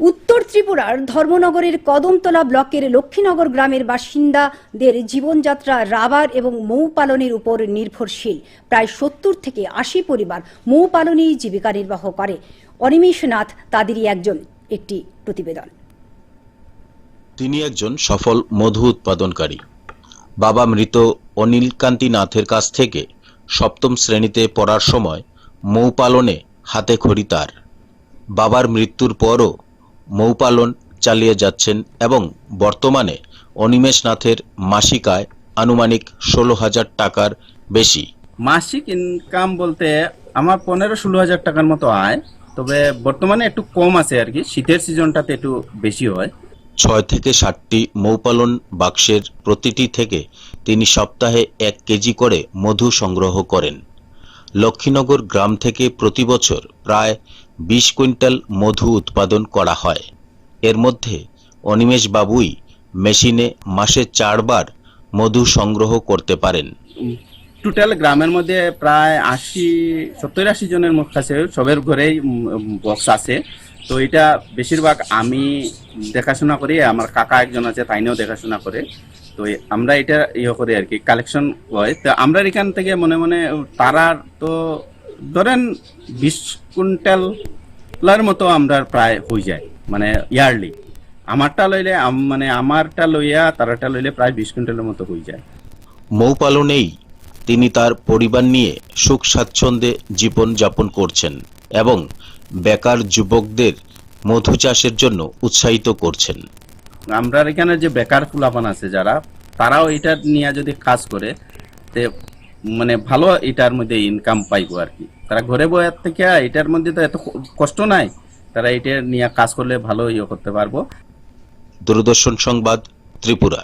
উত্তর ত্রিপুরার ধর্মনগরের কদমতলা ব্লকের লক্ষ্মীনগর গ্রামের বাসিন্দাদের জীবনযাত্রা রাবার এবং মৌ পালনের উপর নির্ভরশীল। প্রায় সত্তর থেকে আশি পরিবার মৌ পালনেই জীবিকা নির্বাহ করে। অনিমেষ নাথ তাদেরই একজন একটি প্রতিবেদন। তিনি একজন সফল মধু উৎপাদনকারী। বাবা মৃত অনিল কান্তি নাথের কাছ থেকে সপ্তম শ্রেণীতে পড়ার সময় মৌ পালনে হাতে খড়ি তার। বাবার মৃত্যুর পরও মৌ পালন চালিয়ে যাচ্ছেন এবং বর্তমানে অনিমেষ নাথের মাসিক আয় আনুমানিক ষোলো হাজার টাকার বেশি। মাসিক ইনকাম বলতে আমার পনেরো ষোলো হাজার টাকার মতো আয় তবে বর্তমানে একটু কম আছে আর কি শীতের সিজনটাতে একটু বেশি হয়। ছয় থেকে ষাটটি মৌপালন বাক্সের প্রতিটি থেকে তিনি সপ্তাহে এক কেজি করে মধু সংগ্রহ করেন। লক্ষ্মীনগর গ্রাম থেকে প্রতি বছর প্রায় বিশ কুইন্টাল মধু উৎপাদন করা হয়। এর মধ্যে অনিমেষ বাবুই মেশিনে মাসে চারবার মধু সংগ্রহ করতে পারেন। টোটাল গ্রামের মধ্যে প্রায় আশি, সত্তর আশি জনের মুখ আছে, সবের ঘরেই বক্স আছে। তো এটা বেশিরভাগ আমি দেখাশোনা করি, আমার কাকা একজন আছে, তাইনেও দেখাশোনা করে। তো আমরা এটা ইয়ে করি আর কি কালেকশন হয়। তো আমরা এখান থেকে মনে মনে, তারার তো ধরেন বিশ কুইন্টালের মতো আমরা প্রায় হয়ে যায় মানে ইয়ারলি। আমারটা লইলে মানে আমারটা লইয়া তারাটা লইলে প্রায় বিশ কুইন্টালের মতো হয়ে যায়। মৌপালনেই তিনি তার পরিবার নিয়ে সুখ স্বাচ্ছন্দ্যে জীবন যাপন করছেন এবং বেকার যুবকদের মধু চাষের জন্য উৎসাহিত করছেন। আমরা এখানে যে বেকার ফুলাপান আছে যারা তারাও এটা নিয়ে যদি কাজ করে তে মানে ভালো এটার মধ্যে ইনকাম পাইবো আর কি তারা ঘরে বয়ার থেকে এটার মধ্যে তো এত কষ্ট নাই, তারা এটা নিয়ে কাজ করলে ভালো ইয়ে করতে পারব। দূরদর্শন সংবাদ ত্রিপুরা।